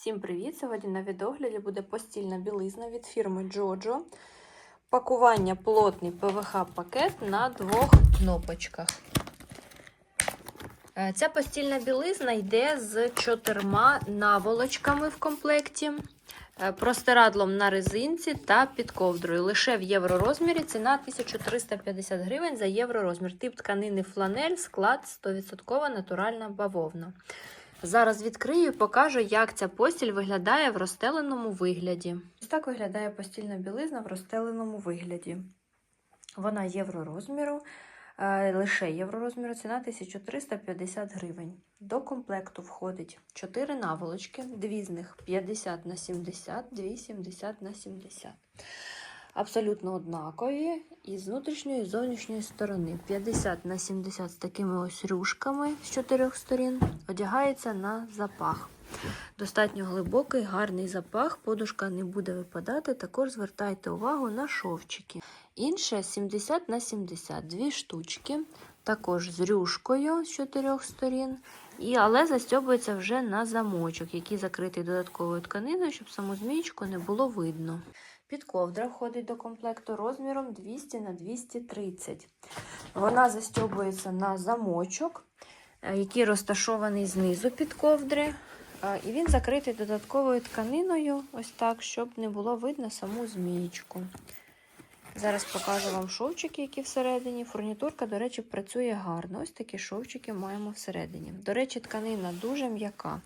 Всім привіт! Сьогодні на відогляді буде постільна білизна від фірми Jojo. Пакування плотний ПВХ-пакет на двох кнопочках. Е, Ця постільна білизна йде з чотирма наволочками в комплекті, е, простирадлом на резинці та під ковдрою. Лише в євророзмірі ціна 1350 гривень за євророзмір. Тип тканини фланель, склад 100% натуральна бавовна. Зараз відкрию і покажу, як ця постіль виглядає в розстеленому вигляді. Ось так виглядає постільна білизна в розстеленому вигляді. Вона євророзміру, е, лише євророзміру, ціна 1350 гривень. До комплекту входить 4 наволочки, дві з них 50 на 70, дві 70 на 70. Абсолютно однакові і з внутрішньої і зовнішньої сторони. 50 на 70 з такими ось рюшками з чотирьох сторін одягається на запах. Достатньо глибокий, гарний запах, подушка не буде випадати. Також звертайте увагу на шовчики. Інше 70 на 70, дві штучки, також з рюшкою з чотирьох сторін. І, але застьобується вже на замочок, який закритий додатковою тканиною, щоб саму змієчку не було видно. Підковдра входить до комплекту розміром 200 на 230. Вона застьобується на замочок, е, який розташований знизу під ковдри. І він закритий додатковою тканиною, ось так, щоб не було видно саму змієчку. Зараз покажу вам шовчики, які всередині. Фурнітурка, до речі, працює гарно. Ось такі шовчики маємо всередині. До речі, тканина дуже м'яка.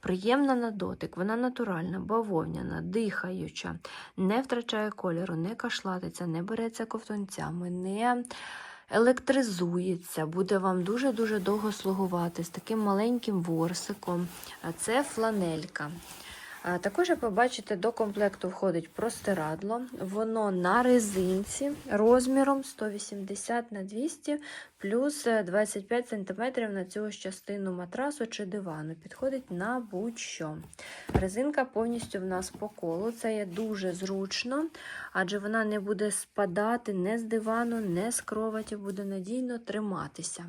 Приємна на дотик, вона натуральна, бавовняна, дихаюча, не втрачає кольору, не кашлатиться, не береться ковтунцями, не електризується, буде вам дуже-дуже довго слугувати з таким маленьким ворсиком. А Це фланелька. Також, як ви бачите, до комплекту входить простирадло. Воно на резинці розміром 180 на 200 плюс 25 см на цю частину матрасу чи дивану. Підходить на будь-що. Резинка повністю в нас по колу. Це є дуже зручно, адже вона не буде спадати не з дивану, не з кроваті, буде надійно триматися.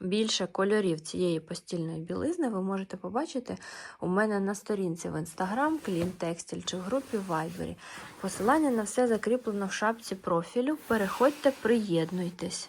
Більше кольорів цієї постільної білизни ви можете побачити у мене на сторінці в Instagram, Clean Textile чи в групі Viber. Посилання на все закріплено в шапці профілю. Переходьте, приєднуйтесь.